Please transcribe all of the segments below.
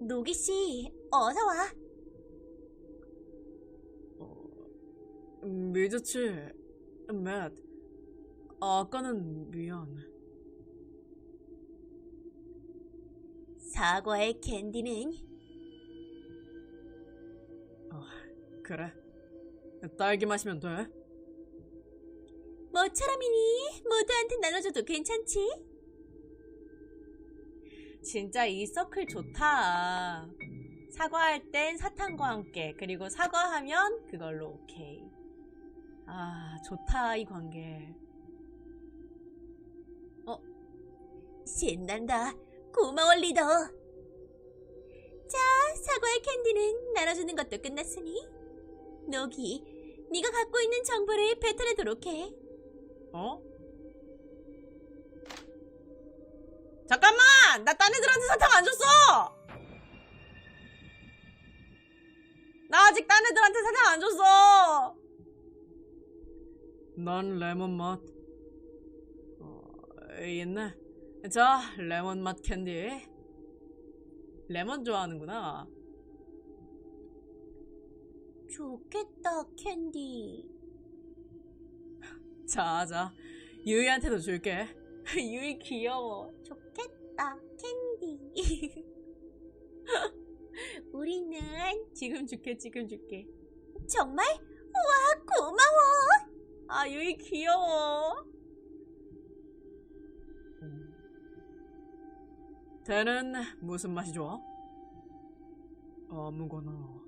노기 씨, 어서 와. 미즈치, 맷, 아까는 미안. 사과의 캔디는 그래. 딸기 마시면 돼. 뭐처럼이니? 모두한테 나눠줘도 괜찮지? 진짜 이 서클 좋다. 사과할 땐 사탕과 함께, 그리고 사과하면 그걸로 오케이. 아, 좋다, 이 관계. 신난다. 고마워 리더. 자, 사과의 캔디는 나눠주는 것도 끝났으니 노기, 네가 갖고 있는 정보를 뱉어내도록 해. 어? 잠깐만! 나 딴 애들한테 사탕 안 줬어! 나 아직 딴 애들한테 사탕 안 줬어! 난 레몬 맛. 어, 있네. 자, 레몬 맛 캔디. 레몬 좋아하는구나. 좋겠다, 캔디. 자, 자. 유이한테도 줄게. 유이 귀여워. 좋겠다, 캔디. 우리는 지금 줄게, 지금 줄게. 정말? 와, 고마워. 아, 유이 귀여워. 대는 무슨 맛이 좋아? 아무거나.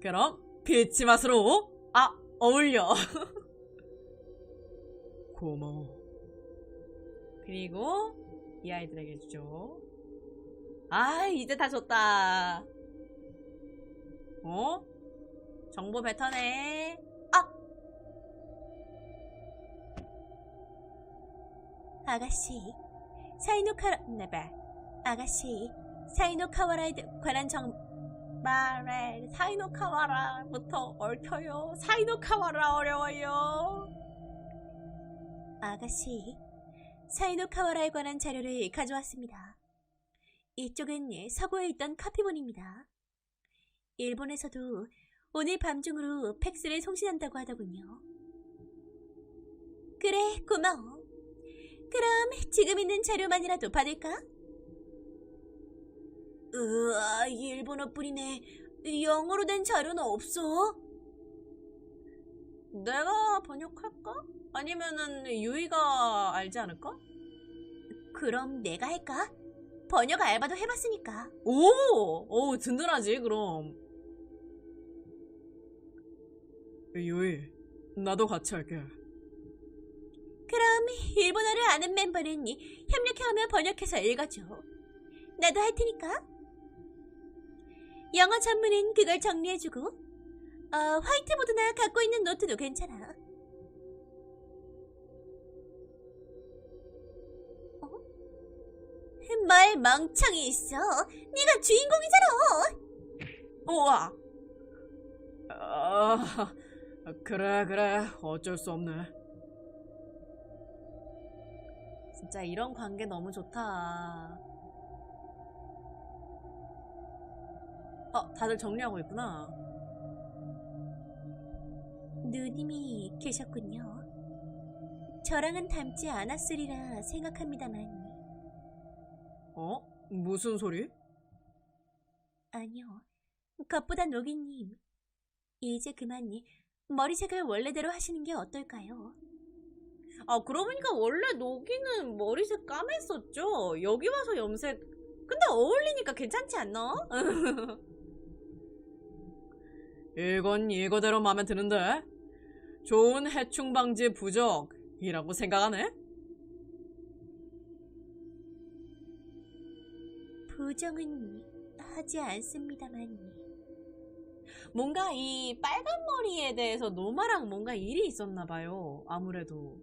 그럼 피치 맛으로. 아, 어울려. 고마워. 그리고 이 아이들에게 주죠. 아, 이제 다 줬다. 어? 정보 뱉어내. 아가씨, 사이노카라, 네바. 아가씨, 사이노카와라에 관한 정, 말에 사이노카와라부터 얽혀요. 사이노카와라 어려워요. 아가씨, 사이노카와라에 관한 자료를 가져왔습니다. 이쪽은 서구에 있던 카피본입니다. 일본에서도 오늘 밤 중으로 팩스를 송신한다고 하더군요. 그래, 고마워. 그럼 지금 있는 자료만이라도 받을까? 으아, 일본어뿐이네. 영어로 된 자료는 없어? 내가 번역할까? 아니면은 유이가 알지 않을까? 그럼 내가 할까? 번역 알바도 해봤으니까. 오! 오, 든든하지, 그럼. 유이, 나도 같이 할게. 그럼 일본어를 아는 멤버는 협력해오며 번역해서 읽어줘. 나도 할 테니까. 영어 전문은 그걸 정리해주고, 어, 화이트보드나 갖고 있는 노트도 괜찮아. 뭘 멍청이 있어. 네가 주인공이잖아. 우와! 아, 그래, 그래. 어쩔 수 없네. 진짜 이런 관계 너무 좋다. 어, 다들 정리하고 있구나. 누님이 계셨군요. 저랑은 닮지 않았으리라 생각합니다만, 어? 무슨 소리? 아니요. 그것보다 노기님, 이제 그만 머리색을 원래대로 하시는 게 어떨까요? 아, 그러고 보니까 원래 노기는 머리색 까맸었죠? 여기 와서 염색. 근데 어울리니까 괜찮지 않나? 이건 이거대로 마음에 드는데? 좋은 해충 방지 부적이라고 생각하네? 부정은 하지 않습니다만, 뭔가 이 빨간 머리에 대해서 노마랑 뭔가 일이 있었나 봐요. 아무래도.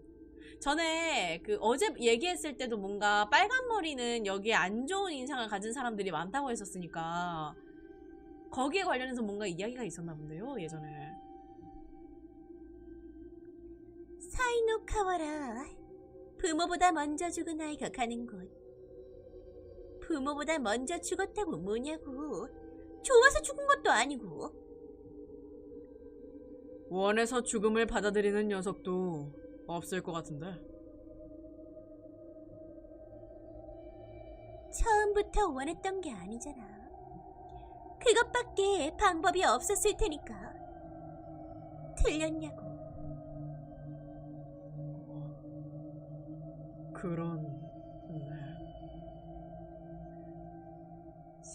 전에 그 어제 얘기했을 때도 뭔가 빨간 머리는 여기에 안 좋은 인상을 가진 사람들이 많다고 했었으니까 거기에 관련해서 뭔가 이야기가 있었나 본데요, 예전에. 사이노카와라. 부모보다 먼저 죽은 아이가 가는 곳. 부모보다 먼저 죽었다고 뭐냐고. 좋아서 죽은 것도 아니고. 원해서 죽음을 받아들이는 녀석도 없을 것 같은데. 처음부터 원했던 게 아니잖아. 그것밖에 방법이 없었을 테니까. 틀렸냐고. 그런,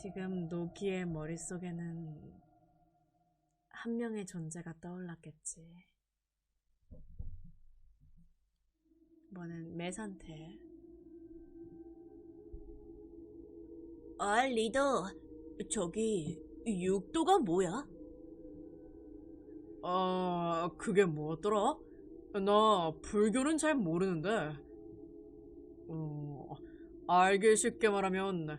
지금 노기의 머릿속에는 한 명의 존재가 떠올랐겠지. 뭐는 매산태. 아, 리더. 저기, 육도가 뭐야? 아, 그게 뭐였더라? 나 불교는 잘 모르는데. 어, 알기 쉽게 말하면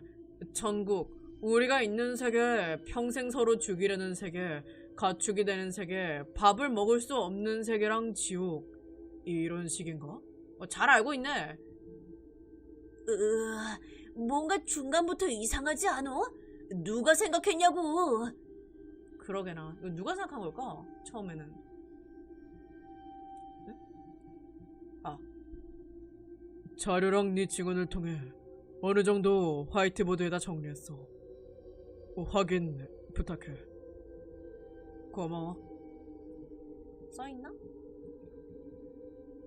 천국, 우리가 있는 세계, 평생 서로 죽이려는 세계, 가축이 되는 세계, 밥을 먹을 수 없는 세계랑 지옥 이런 식인가? 어, 잘 알고 있네. 으, 뭔가 중간부터 이상하지 않아? 누가 생각했냐고. 그러게나. 이거 누가 생각한 걸까? 처음에는. 네? 아. 자료랑 네 증언을 통해 어느 정도 화이트보드에다 정리했어. 어, 확인 부탁해. 고마워. 써있나?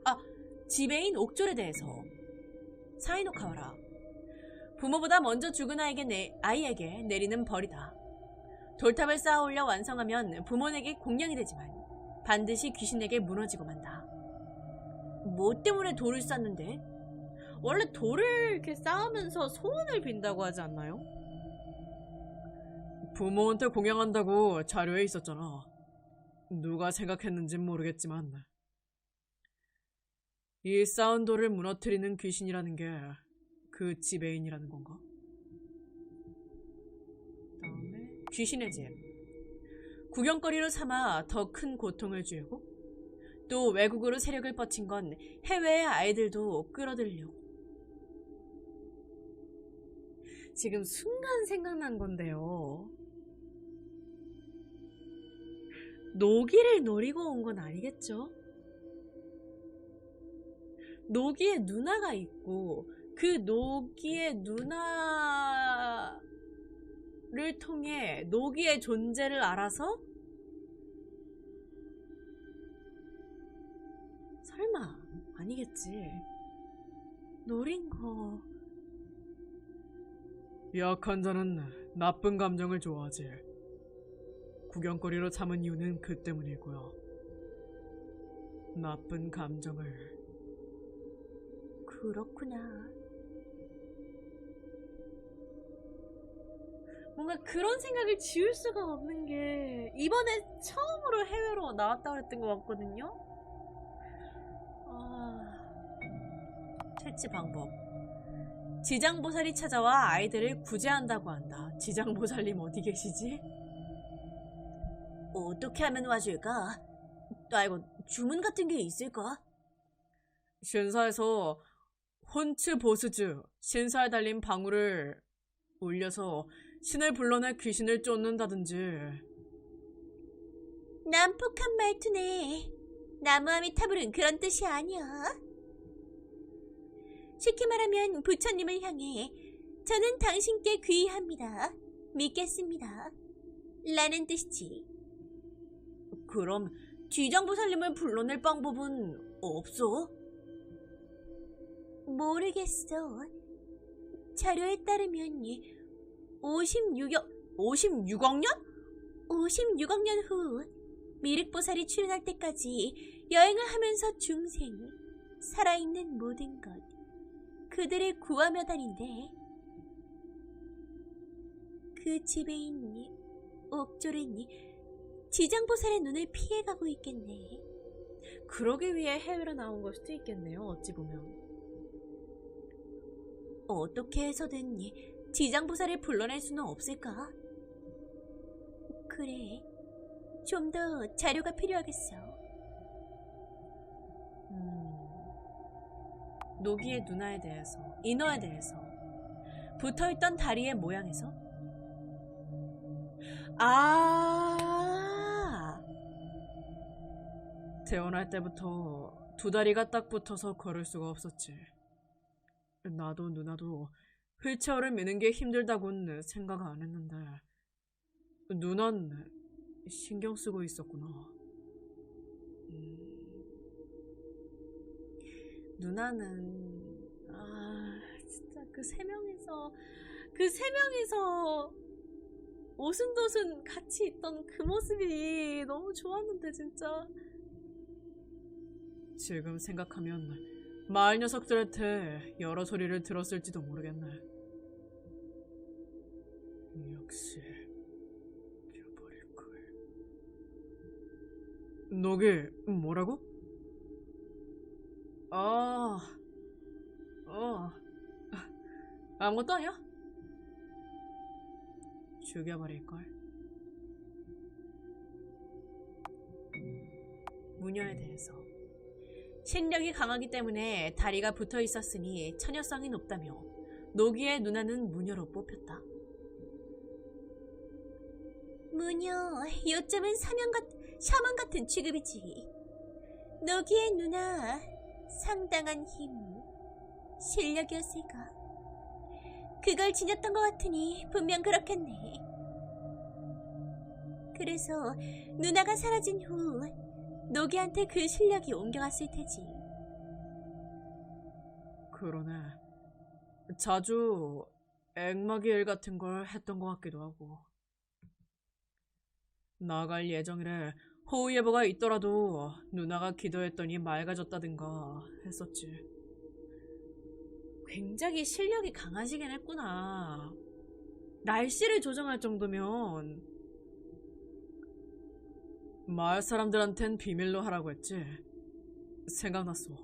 아, 지배인 옥졸에 대해서. 사이노 카와라. 부모보다 먼저 죽은 아이에게, 내, 아이에게 내리는 벌이다. 돌탑을 쌓아 올려 완성하면 부모에게 공양이 되지만 반드시 귀신에게 무너지고 만다. 뭐 때문에 돌을 쌓는데? 원래 돌을 이렇게 쌓으면서 소원을 빈다고 하지 않나요? 부모한테 공양한다고 자료에 있었잖아. 누가 생각했는진 모르겠지만 이 돌을 무너뜨리는 귀신이라는 게 그 지배인이라는 건가? 다음에 귀신의 집. 구경거리로 삼아 더 큰 고통을 주고 또 외국으로 세력을 뻗친 건 해외의 아이들도 끌어들이려고. 지금 순간 생각난 건데요. 노기를 노리고 온 건 아니겠죠? 노기의 누나가 있고 그 노기의 누나를 통해 노기의 존재를 알아서 설마 아니겠지? 노린 거. 약한 자는 나쁜 감정을 좋아하지 구경거리로 삼은 이유는 그 때문이고요 나쁜 감정을 그렇구나. 뭔가 그런 생각을 지울 수가 없는 게 이번에 처음으로 해외로 나왔다 그랬던 것 같거든요. 아... 퇴치 방법. 지장보살이 찾아와 아이들을 구제한다고 한다. 지장보살님 어디 계시지? 어떻게 하면 와줄까? 아이고, 주문 같은 게 있을까? 신사에서 혼츠 보스즈 신사에 달린 방울을 올려서 신을 불러내 귀신을 쫓는다든지 난폭한 말투네. 나무아미타불은 그런 뜻이 아니야. 쉽게 말하면 부처님을 향해 저는 당신께 귀의합니다. 믿겠습니다. 라는 뜻이지. 그럼 뒤장보살님을 불러낼 방법은 없어? 모르겠어. 자료에 따르면 56억, 56억 년? 56억 년 후 미륵보살이 출현할 때까지 여행을 하면서 중생, 살아있는 모든 것, 그들을 구하며 다닌대. 그 지배인이, 옥조래니, 지장보살의 눈을 피해가고 있겠네. 그러기 위해 해외로 나온 걸 수도 있겠네요. 어찌 보면. 어떻게 해서든 지장보살을 불러낼 수는 없을까? 그래. 좀 더 자료가 필요하겠어. 음, 노기의 누나에 대해서, 인어에 대해서, 붙어있던 다리의 모양에서 아 태어날 때부터 두 다리가 딱 붙어서 걸을 수가 없었지. 나도 누나도 휠체어를 미는 게 힘들다고는 생각 안 했는데 누난 신경 쓰고 있었구나. 음, 누나는 아 진짜 그 세 명이서 그 세 명이서 오순도순 같이 있던 그 모습이 너무 좋았는데 진짜 지금 생각하면 마을 녀석들한테 여러 소리를 들었을지도 모르겠네. 역시 잃어버릴 걸. 너게 뭐라고? 아, 어, 아무것도 아니야. 죽여버릴 걸. 무녀에 대해서. 신력이 강하기 때문에 다리가 붙어 있었으니 처녀성이 높다며 노기의 누나는 무녀로 뽑혔다. 무녀, 요점은 사명 같, 샤먼 같은 취급이지. 너기의 누나, 상당한 힘, 실력이었을까. 그걸 지녔던 것 같으니 분명 그렇겠네. 그래서 누나가 사라진 후 노기한테 그 실력이 옮겨갔을 테지. 그러네. 자주 액막이 일 같은 걸 했던 것 같기도 하고. 나갈 예정이래 호우 예보가 있더라도 누나가 기도했더니 맑아졌다든가 했었지. 굉장히 실력이 강하시긴 했구나. 날씨를 조정할 정도면 마을 사람들한텐 비밀로 하라고 했지. 생각났어.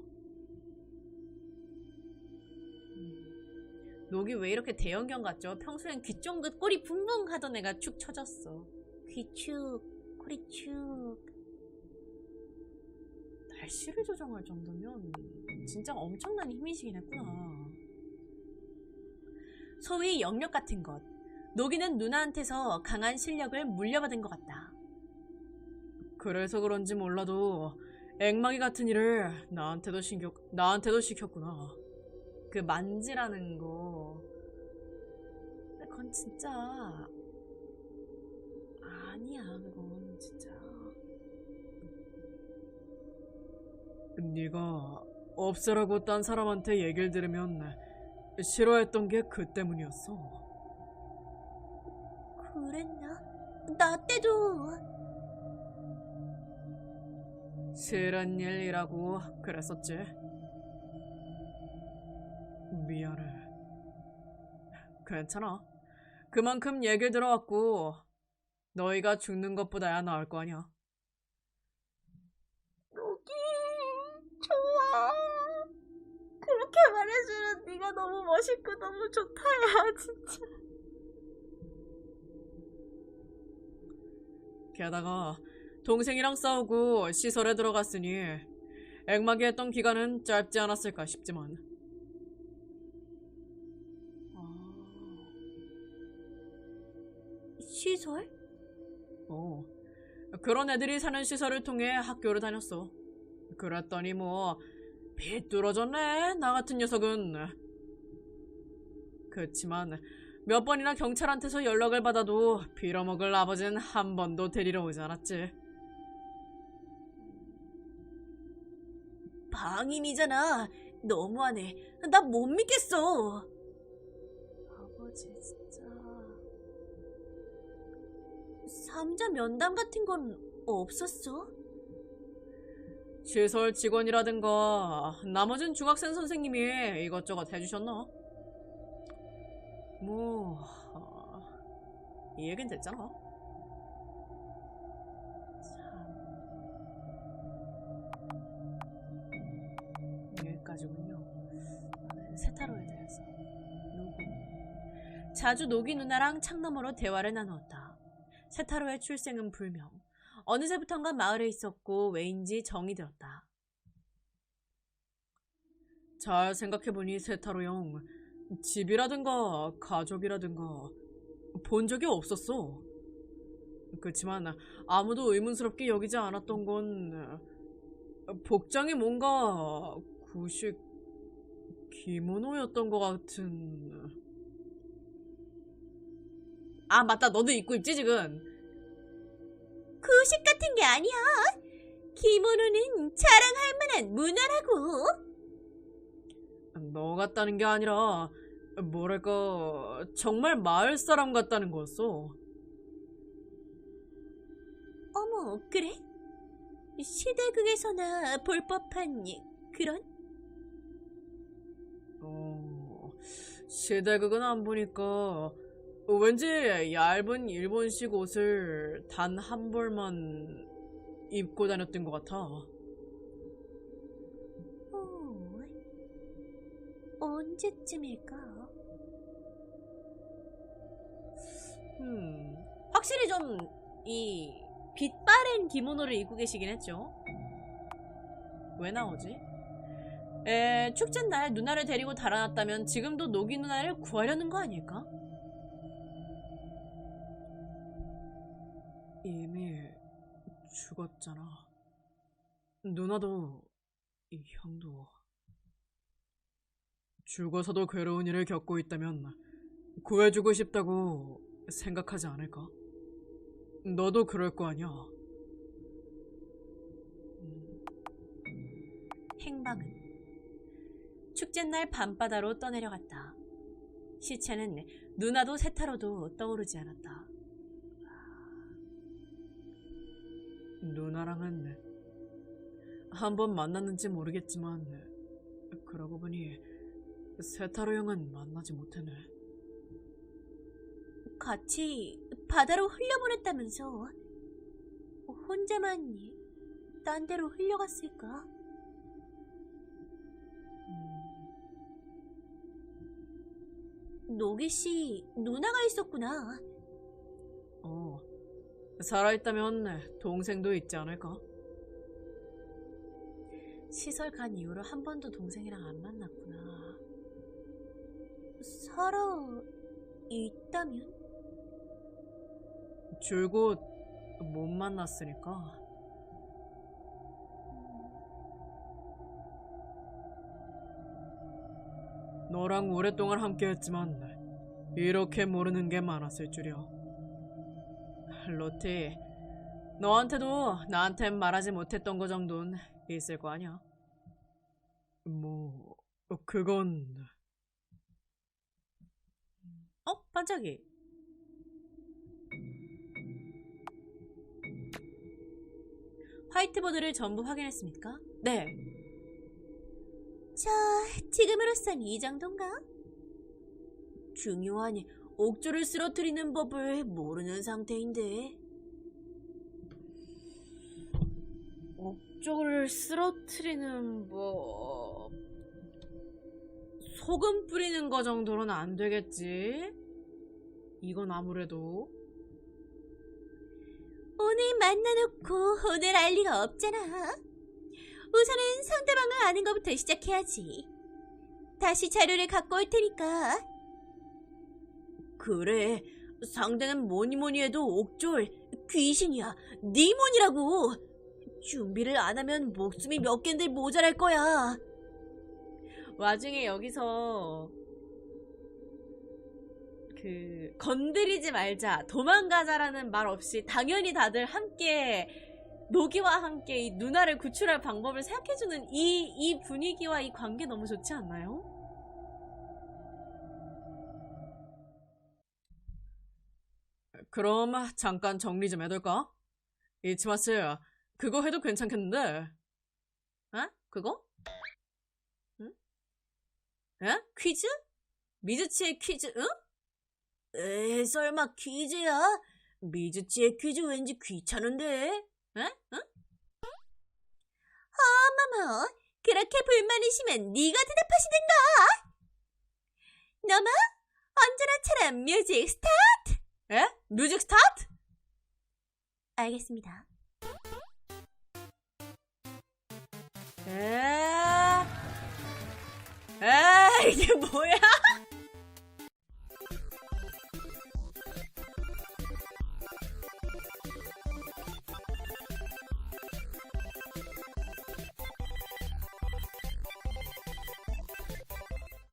녹이 왜 이렇게 대형견 같죠? 평소엔 귀 쫑긋 꼬리 붕붕 하던 애가 축 처졌어. 귀축, 코리축. 날씨를 조정할 정도면 진짜 엄청난 힘이시긴 했구나. 소위 영역 같은 것. 노기는 누나한테서 강한 실력을 물려받은 것 같다. 그래서 그런지 몰라도 앵마기 같은 일을 나한테도 신경 나한테도 시켰구나. 그 만지라는 거. 그건 진짜 아니야. 그건 진짜. 네가 없애라고 딴 사람한테 얘기를 들으면 싫어했던 게 그 때문이었어. 그랬나? 나 때도 싫은 일이라고 그랬었지. 미안해. 괜찮아. 그만큼 얘기를 들어왔고 너희가 죽는 것보다야 나을 거 아니야. 여기 좋아. 그렇게 말해주는 네가 너무 멋있고 너무 좋다야 진짜. 게다가 동생이랑 싸우고 시설에 들어갔으니 액막이 했던 기간은 짧지 않았을까 싶지만. 아, 시설? 어. 그런 애들이 사는 시설을 통해 학교를 다녔어. 그랬더니 뭐 비뚤어졌네 나 같은 녀석은. 그치만 몇 번이나 경찰한테서 연락을 받아도 빌어먹을 아버지는 한 번도 데리러 오지 않았지. 방임이잖아. 너무하네. 나 못 믿겠어. 아버지 진짜. 삼자 면담 같은 건 없었어? 시설 직원이라든가 나머진 중학생 선생님이 이것저것 해주셨나? 뭐... 아, 이 얘긴 됐잖아. 자주 노기 누나랑 창너머로 대화를 나누었다. 세타로의 출생은 불명. 어느새부턴가 마을에 있었고 왜인지 정이 들었다. 잘 생각해보니 세타로 형, 집이라든가 가족이라든가 본 적이 없었어. 그렇지만 아무도 의문스럽게 여기지 않았던 건 복장이 뭔가 구식 기모노였던 것 같은. 아 맞다 너도 입고 입지 지금. 구식 같은 게 아니야. 기모노는 자랑할 만한 문화라고. 너 같다는 게 아니라 뭐랄까 정말 마을 사람 같다는 거였어. 어머, 그래? 시대극에서나 볼 법한 그런? 어, 시대극은 안 보니까 왠지 얇은 일본식 옷을 단 한 벌만 입고 다녔던 것 같아. 어, 언제쯤일까? 음, 확실히 좀 이 빛바랜 기모노를 입고 계시긴 했죠. 왜 나오지? 에, 축제 날 누나를 데리고 달아났다면 지금도 노기 누나를 구하려는 거 아닐까? 이미 죽었잖아. 누나도 이 형도 죽어서도 괴로운 일을 겪고 있다면 구해주고 싶다고 생각하지 않을까? 너도 그럴 거 아니야. 음, 행방은 축제날 밤바다로 떠내려갔다. 시체는 누나도 세타로도 떠오르지 않았다. 누나랑은 한번 만났는지 모르겠지만 그러고 보니 세타로 형은 만나지 못했네. 같이 바다로 흘려보냈다면서 혼자만 딴 데로 흘려갔을까? 음, 노기 씨 누나가 있었구나. 어, 살아있다면 동생도 있지 않을까? 시설 간 이후로 한 번도 동생이랑 안 만났구나. 살아 있다면? 줄곧 못 만났으니까. 너랑 오랫동안 함께했지만 이렇게 모르는 게 많았을 줄이야. 로티, 너한테도 나한텐 말하지 못했던 거 정도는 있을 거 아니야. 뭐 그건 어 반짝이. 화이트보드를 전부 확인했습니까? 네. 자, 지금으로선 이 정도인가? 중요한 옥조를 쓰러뜨리는 법을 모르는 상태인데. 옥조를 쓰러뜨리는 법. 소금 뿌리는 거 정도로는 안 되겠지? 이건 아무래도. 오늘 만나놓고 오늘 알 리가 없잖아. 우선은 상대방을 아는 것부터 시작해야지. 다시 자료를 갖고 올 테니까. 그래. 상대는 뭐니 뭐니 해도 옥졸 귀신이야. 니몬이라고. 준비를 안 하면 목숨이 몇 갠들 모자랄 거야. 와중에 여기서 그 건드리지 말자, 도망가자라는 말 없이 당연히 다들 함께 노기와 함께 이 누나를 구출할 방법을 생각해주는 이, 이 분위기와 이 관계 너무 좋지 않나요? 그럼 잠깐 정리 좀 해둘까? 이치마스, 그거 해도 괜찮겠는데? 어? 그거? 응? 에? 퀴즈? 미즈치의 퀴즈, 응? 에 설마 퀴즈야? 미즈치의 퀴즈 왠지 귀찮은데? 에? 응? 어머머, 그렇게 불만이시면 네가 대답하시든가. 너마, 언제나처럼 뮤직 스타트! 에? 뮤직 스타트? 알겠습니다. 에? 에 이게 뭐야?